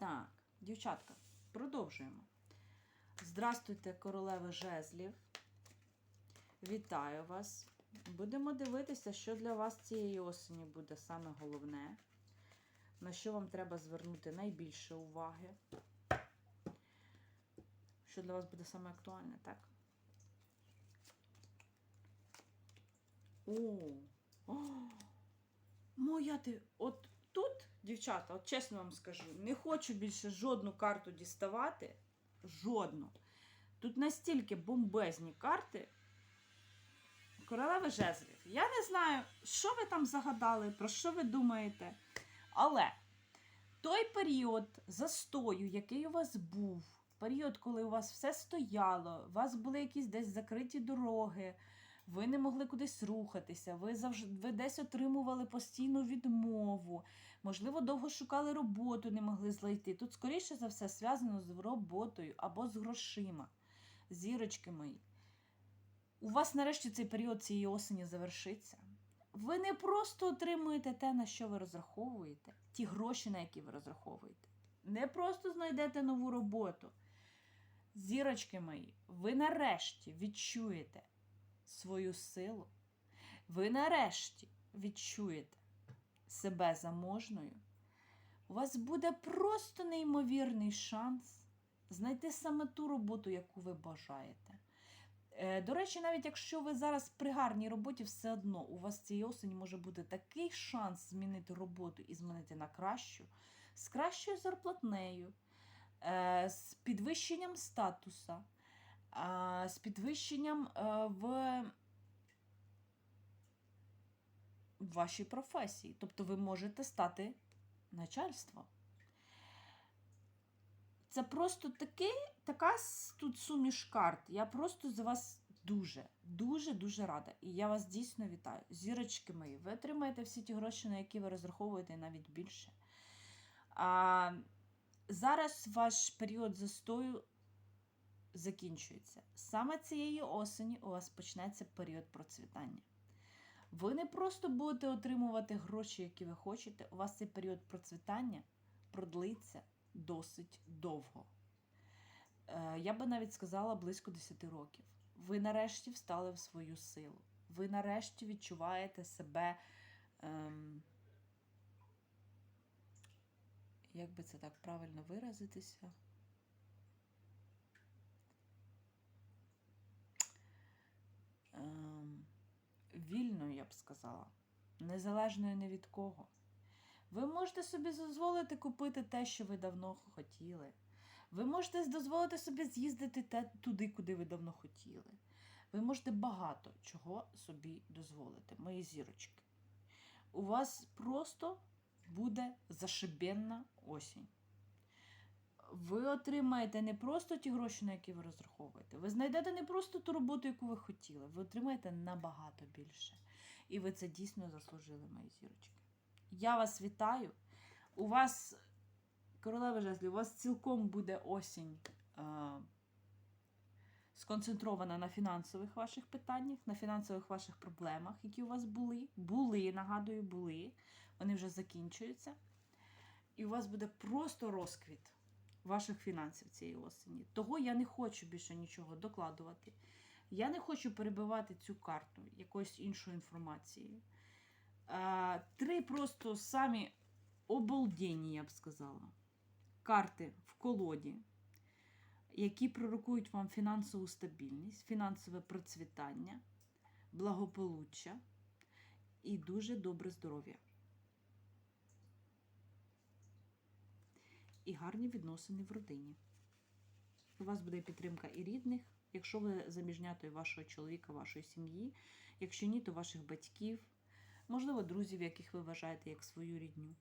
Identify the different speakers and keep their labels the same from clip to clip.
Speaker 1: Так, дівчатка, продовжуємо. Здрастуйте, королеви жезлів. Вітаю вас. Будемо дивитися, що для вас цієї осені буде саме головне, на що вам треба звернути найбільше уваги. Що для вас буде саме актуальне, так? О, о, моя ти. От тут, дівчата, от чесно вам скажу, не хочу більше жодну карту діставати. Жодну. Тут настільки бомбезні карти. Королеви жезлів. Я не знаю, що ви там загадали, про що ви думаєте. Але той період застою, який у вас був, період, коли у вас все стояло, у вас були якісь десь закриті дороги, ви не могли кудись рухатися, ви завжди ви десь отримували постійну відмову, можливо, довго шукали роботу, не могли знайти. Тут, скоріше за все, зв'язано з роботою або з грошима. Зірочки мої. У вас нарешті цей період цієї осені завершиться. Ви не просто отримуєте те, на що ви розраховуєте, ті гроші, на які ви розраховуєте. Не просто знайдете нову роботу. Зірочки мої, ви нарешті відчуєте свою силу. Ви нарешті відчуєте себе заможною. У вас буде просто неймовірний шанс знайти саме ту роботу, яку ви бажаєте. Е, До речі, навіть якщо ви зараз при гарній роботі, все одно у вас цієї осені може бути такий шанс змінити роботу і змінити на кращу, з кращою зарплатнею, е, з підвищенням статуса, з підвищенням е, в вашій професії. Тобто ви можете стати начальством. Це просто такий, така тут суміш карт. Я просто за вас дуже, дуже, дуже рада. І я вас дійсно вітаю. Зірочки мої, ви отримаєте всі ті гроші, на які ви розраховуєте, і навіть більше. А, зараз ваш період застою закінчується. Саме цієї осені у вас почнеться період процвітання. Ви не просто будете отримувати гроші, які ви хочете, у вас цей період процвітання продлиться досить довго. Е, Я би навіть сказала близько 10 років. Ви нарешті встали в свою силу. Ви нарешті відчуваєте себе. Ем, як би це так правильно виразитися? Ем, вільною, я б сказала, незалежною ні від кого. Ви можете собі дозволити купити те, що ви давно хотіли. Ви можете дозволити собі з'їздити те, туди, куди ви давно хотіли. Ви можете багато чого собі дозволити, мої зірочки. У вас просто буде зашибенна осінь. Ви отримаєте не просто ті гроші, на які ви розраховуєте. Ви знайдете не просто ту роботу, яку ви хотіли. Ви отримаєте набагато більше. І ви це дійсно заслужили, мої зірочки. Я вас вітаю. У вас, королева жезлі, у вас цілком буде осінь е, сконцентрована на фінансових ваших питаннях, на фінансових ваших проблемах, які у вас були. Були, нагадую, були. Вони вже закінчуються. І у вас буде просто розквіт ваших фінансів цієї осені. Того я не хочу більше нічого докладувати. Я не хочу перебивати цю карту якоюсь іншою інформацією. Три просто самі обалденні, я б сказала, карти в колоді, які пророкують вам фінансову стабільність, фінансове процвітання, благополуччя і дуже добре здоров'я. І гарні відносини в родині. У вас буде підтримка і рідних, якщо ви заміжня, то і вашого чоловіка, вашої сім'ї, якщо ні, то ваших батьків можливо, друзів, яких ви вважаєте як свою рідню.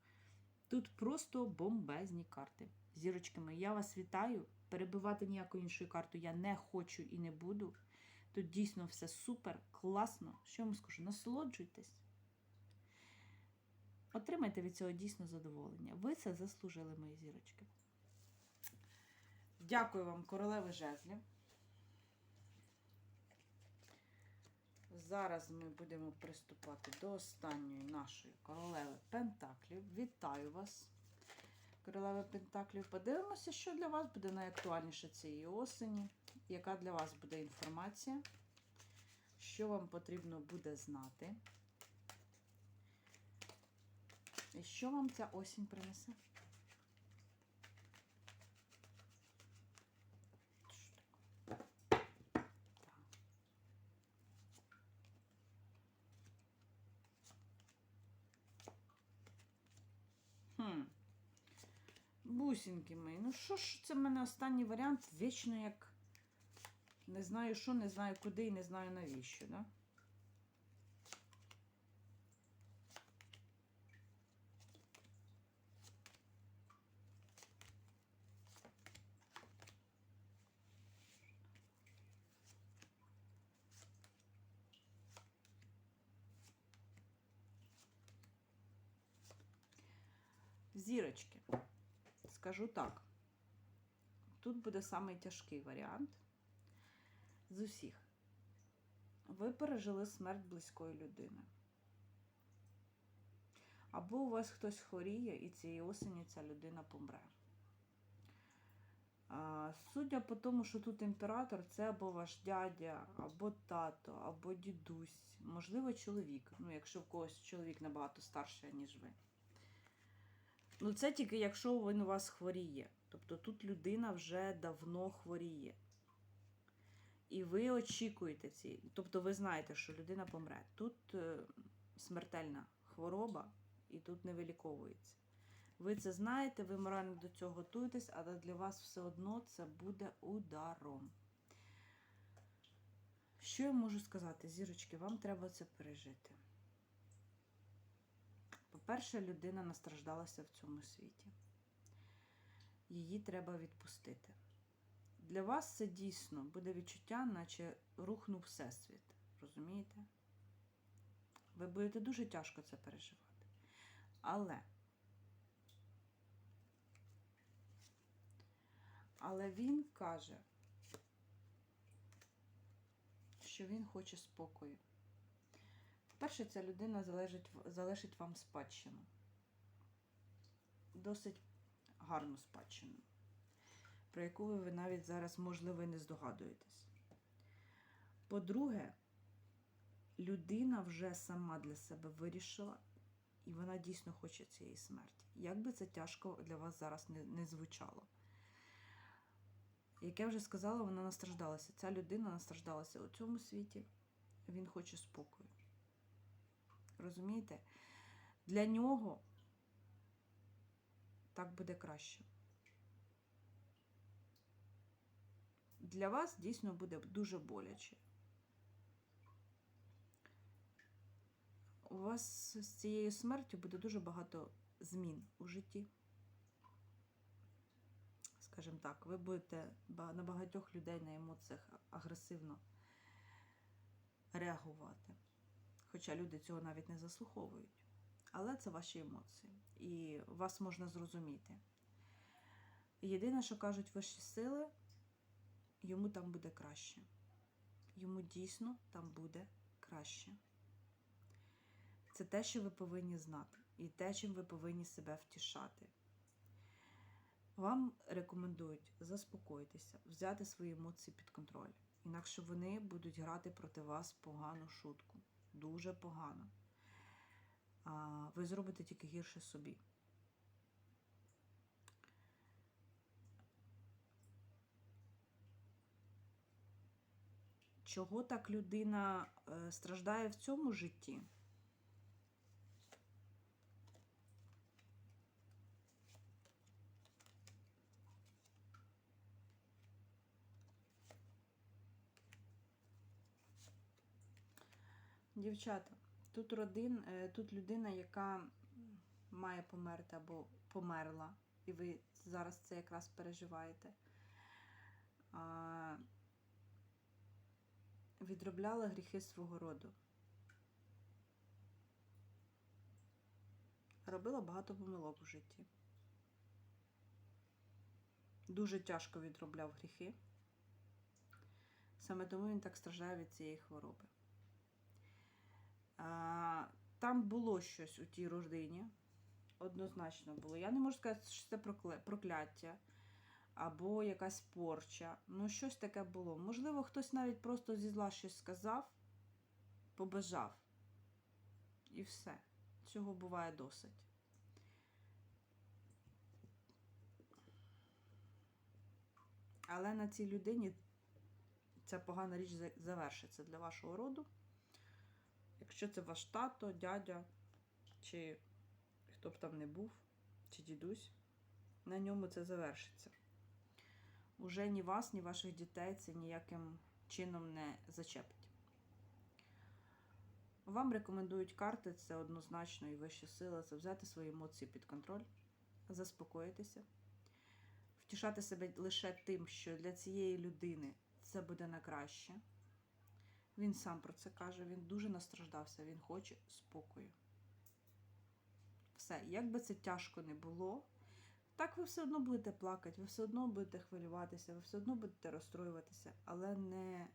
Speaker 1: Тут просто бомбезні карти. Зірочки мої, я вас вітаю. Перебивати ніякою іншою картою я не хочу і не буду. Тут дійсно все супер, класно. Що я вам скажу? Насолоджуйтесь. Отримайте від цього дійсно задоволення. Ви це заслужили, мої зірочки. Дякую вам, королеви жезлі. Зараз ми будемо приступати до останньої нашої королеви Пентаклів. Вітаю вас. Королева Пентаклів. Подивимося, що для вас буде найактуальніше цієї осені. Яка для вас буде інформація? Що вам потрібно буде знати? І що вам ця осінь принесе? Мої. Ну що ж, це в мене останній варіант вічно як не знаю що, не знаю куди і не знаю навіщо, да? Зірочки. Скажу так. Тут буде самий тяжкий варіант з усіх. Ви пережили смерть близької людини. Або у вас хтось хворіє, і цієї осені ця людина помре. А, Судя по тому, що тут імператор, це або ваш дядя, або тато, або дідусь, можливо, чоловік. Ну, якщо в когось чоловік набагато старший, ніж ви. Ну, це тільки якщо він у вас хворіє. Тобто тут людина вже давно хворіє. І ви очікуєте ці. Тобто ви знаєте, що людина помре. Тут е, смертельна хвороба і тут не виліковується. Ви це знаєте, ви морально до цього готуєтесь, але для вас все одно це буде ударом. Що я можу сказати, зірочки, вам треба це пережити. По-перше, людина настраждалася в цьому світі. Її треба відпустити. Для вас це дійсно буде відчуття, наче рухнув Всесвіт. Розумієте? Ви будете дуже тяжко це переживати. Але, але він каже, що він хоче спокою. Перше, ця людина залежить, залишить вам спадщину. Досить гарну спадщину, про яку ви навіть зараз, можливо, не здогадуєтесь. По-друге, людина вже сама для себе вирішила, і вона дійсно хоче цієї смерті. Як би це тяжко для вас зараз не, не звучало. Як я вже сказала, вона настраждалася. Ця людина настраждалася у цьому світі. Він хоче спокою. Розумієте? Для нього так буде краще. Для вас дійсно буде дуже боляче. У вас з цією смертю буде дуже багато змін у житті. Скажімо так, ви будете на багатьох людей на емоціях агресивно реагувати. Хоча люди цього навіть не заслуховують. Але це ваші емоції. І вас можна зрозуміти. Єдине, що кажуть вищі сили, йому там буде краще. Йому дійсно там буде краще. Це те, що ви повинні знати, і те, чим ви повинні себе втішати. Вам рекомендують заспокоїтися, взяти свої емоції під контроль. Інакше вони будуть грати проти вас погану шутку. Дуже погано. Ви зробите тільки гірше собі. Чого так людина е, страждає в цьому житті? Дівчата, тут родин, е, тут людина, яка має померти або померла, і ви зараз це якраз переживаєте. Відробляла гріхи свого роду. Робила багато помилок в житті. Дуже тяжко відробляв гріхи. Саме тому він так страждає від цієї хвороби. Там було щось у тій родині, Однозначно було. Я не можу сказати, що це прокляття або якась порча. Ну, щось таке було. Можливо, хтось навіть просто зі зла щось сказав, побажав. І все. Цього буває досить. Але на цій людині ця погана річ завершиться для вашого роду. Якщо це ваш тато, дядя, чи хто б там не був, чи дідусь, на ньому це завершиться. Уже ні вас, ні ваших дітей це ніяким чином не зачепить. Вам рекомендують карти, це однозначно і вища сила, це взяти свої емоції під контроль, заспокоїтися, втішати себе лише тим, що для цієї людини це буде на краще. Він сам про це каже, він дуже настраждався, він хоче спокою. Все, як би це тяжко не було, так ви все одно будете плакати, ви все одно будете хвилюватися, ви все одно будете розстроюватися, але не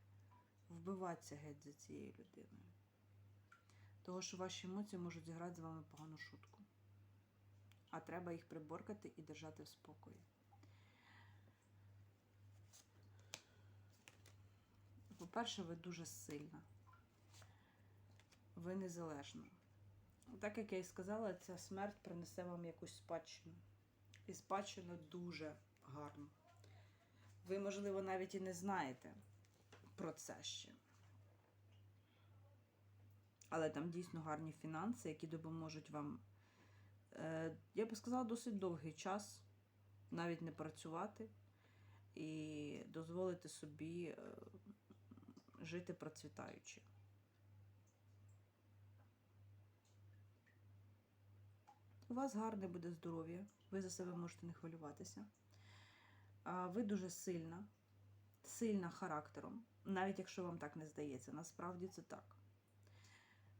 Speaker 1: вбиватися геть за цією людиною. Того, що ваші емоції можуть зіграти з вами погану шутку. А треба їх приборкати і держати в спокої. По-перше, ви дуже сильна. Ви незалежна. Так як я і сказала, ця смерть принесе вам якусь спадщину. І спадщину дуже гарну. Ви, можливо, навіть і не знаєте про це ще. Але там дійсно гарні фінанси, які допоможуть вам, е, я би сказала, досить довгий час навіть не працювати і дозволити собі е, жити процвітаючи. У вас гарне буде здоров'я, ви за себе можете не хвилюватися. Ви дуже сильна, сильна характером, навіть якщо вам так не здається, насправді це так.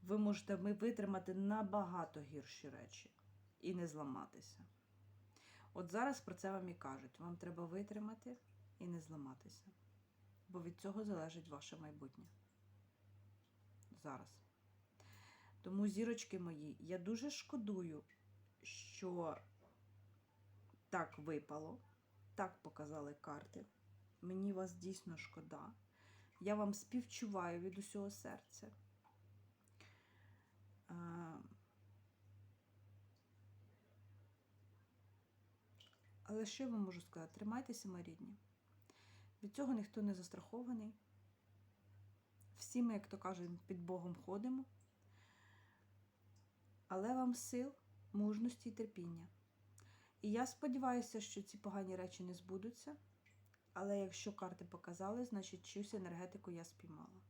Speaker 1: Ви можете витримати набагато гірші речі і не зламатися. От зараз про це вам і кажуть. Вам треба витримати і не зламатися. Бо від цього залежить ваше майбутнє. Зараз. Тому, зірочки мої, я дуже шкодую, що так випало, так показали карти. Мені вас дійсно шкода. Я вам співчуваю від усього серця. Але що я вам можу сказати? Тримайтеся, мої рідні. Від цього ніхто не застрахований. Всі ми, як то кажуть, під Богом ходимо. Але вам сил, мужності і терпіння. І я сподіваюся, що ці погані речі не збудуться. Але якщо карти показали, значить чиюсь енергетику я спіймала.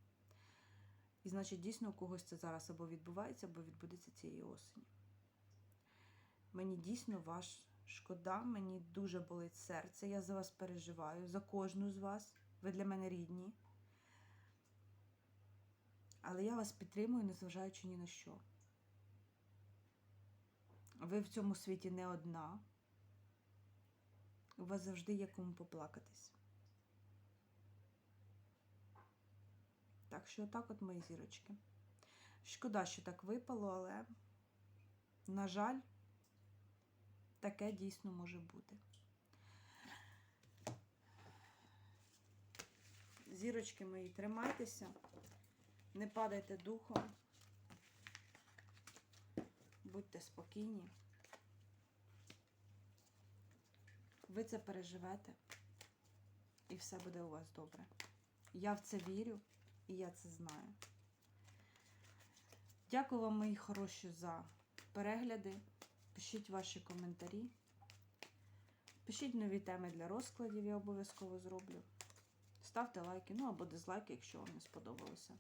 Speaker 1: І значить, дійсно у когось це зараз або відбувається, або відбудеться цієї осені. Мені дійсно ваш шкода, мені дуже болить серце. Я за вас переживаю, за кожну з вас. Ви для мене рідні. Але я вас підтримую, незважаючи ні на що. Ви в цьому світі не одна. У вас завжди є кому поплакатись. Так що отак от мої зірочки. Шкода, що так випало, але, на жаль, таке дійсно може бути. Зірочки мої, тримайтеся, не падайте духом, будьте спокійні. Ви це переживете, і все буде у вас добре. Я в це вірю. І я це знаю. Дякую вам, мої хороші, за перегляди. Пишіть ваші коментарі. Пишіть нові теми для розкладів, я обов'язково зроблю. Ставте лайки, ну або дизлайки, якщо вам не сподобалося.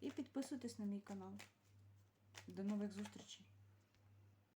Speaker 1: І підписуйтесь на мій канал. До нових зустрічей!